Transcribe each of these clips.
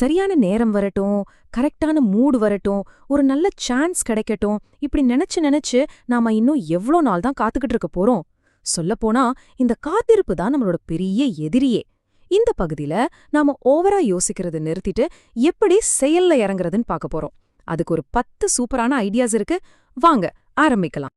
சரியான நேரம் வரட்டும் கரெக்டான மூடு வரட்டும் ஒரு நல்ல சான்ஸ் கிடைக்கட்டும் இப்படி நினைச்சு நினைச்சு நாம இன்னும் எவ்ளோ நாள் தான் காத்துக்கிட்டு இருக்க போறோம்? சொல்லப்போனா இந்த காத்திருப்பு தான் நம்மளோட பெரிய எதிரியே. இந்த பகுதியில நாம ஓவரா யோசிக்கிறத நிறுத்திட்டு எப்படி செயல்ல இறங்குறதுன்னு பார்க்க போறோம். அதுக்கு ஒரு பத்து சூப்பரான ஐடியாஸ் இருக்கு. வாங்க ஆரம்பிக்கலாம்.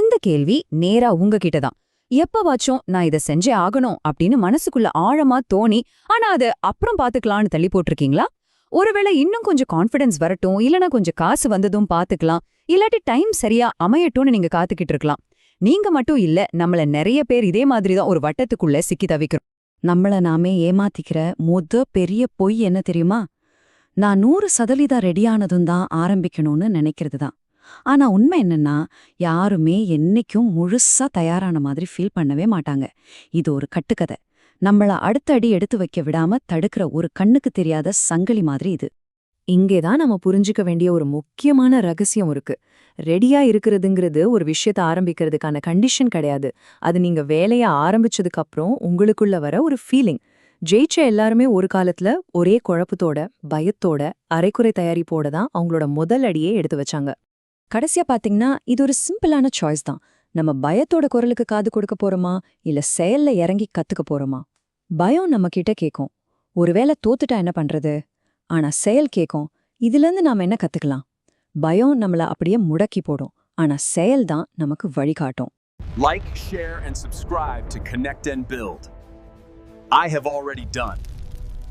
இந்த கேள்வி நேரா உங்ககிட்ட தான் எப்பவாச்சும் நான் இத செஞ்சே ஆகணும் அப்படின்னு மனசுக்குள்ள ஆழமா தோணி ஆனா அது அப்புறம் பாத்துக்கலாம்னு தள்ளி போட்டிருக்கீங்களா? ஒருவேளை இன்னும் கொஞ்சம் கான்ஃபிடன்ஸ் வரட்டும் இல்லனா கொஞ்சம் காசு வந்ததும் பாத்துக்கலாம் இல்லாட்டி டைம் சரியா அமையட்டும்னு நீங்க காத்துக்கிட்டு இருக்கலாம். நீங்க மட்டும் இல்ல நம்மள நிறைய பேர் இதே மாதிரி தான் ஒரு வட்டத்துக்குள்ள சிக்கி தவிக்கிறோம். நம்மள நாமே ஏமாத்திக்கிற முத பெரிய பொய் என்ன தெரியுமா? நான் நூறு சதவீதம் ரெடியானதும் தான் ஆரம்பிக்கணும்னு நினைக்கிறது தான். ஆனா உண்மை என்னன்னா யாருமே என்னைக்கும் முழுசா தயாரான மாதிரி ஃபீல் பண்ணவே மாட்டாங்க. இது ஒரு கட்டுக்கதை. நம்மள அடுத்த அடி எடுத்து வைக்க விடாம தடுக்கிற ஒரு கண்ணுக்கு தெரியாத சங்கிலி மாதிரி இது. இங்கேதான் நம்ம புரிஞ்சுக்க வேண்டிய ஒரு முக்கியமான ரகசியம் இருக்கு. ரெடியா இருக்கிறதுங்கிறது ஒரு விஷயத்த ஆரம்பிக்கிறதுக்கான கண்டிஷன் கிடையாது. அது நீங்க வேலைய ஆரம்பிச்சதுக்கு அப்புறம் உங்களுக்குள்ள வர ஒரு ஃபீலிங் ஜெயிச்ச எல்லாருமே ஒரு காலத்துல ஒரே குழப்பத்தோட பயத்தோட அரைக்குறை தயாரிப்போட தான் அவங்களோட முதல் அடியே எடுத்து வச்சாங்க. கடைசியா பாத்தீங்கன்னா இது ஒரு சிம்பிளான சாய்ஸ் தான். நம்ம பயத்தோட குரலுக்கு காது கொடுக்க போறோமா? இல்ல செயல்ல இறங்கி கத்துக்க போறோமா? பயம் நம்ம கிட்ட கேக்கும். ஒருவேளை தோத்துட்டா என்ன பண்றது? ஆனா செயல் கேக்கும். இதுல இருந்து நாம என்ன கத்துக்கலாம்? பயம் நம்மள அப்படியே முடக்கி போடும். ஆனா செயல் தான் நமக்கு வழிகாட்டும். Like, share, and subscribe to Connect and Build. I have already done.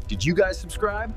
Did you guys subscribe?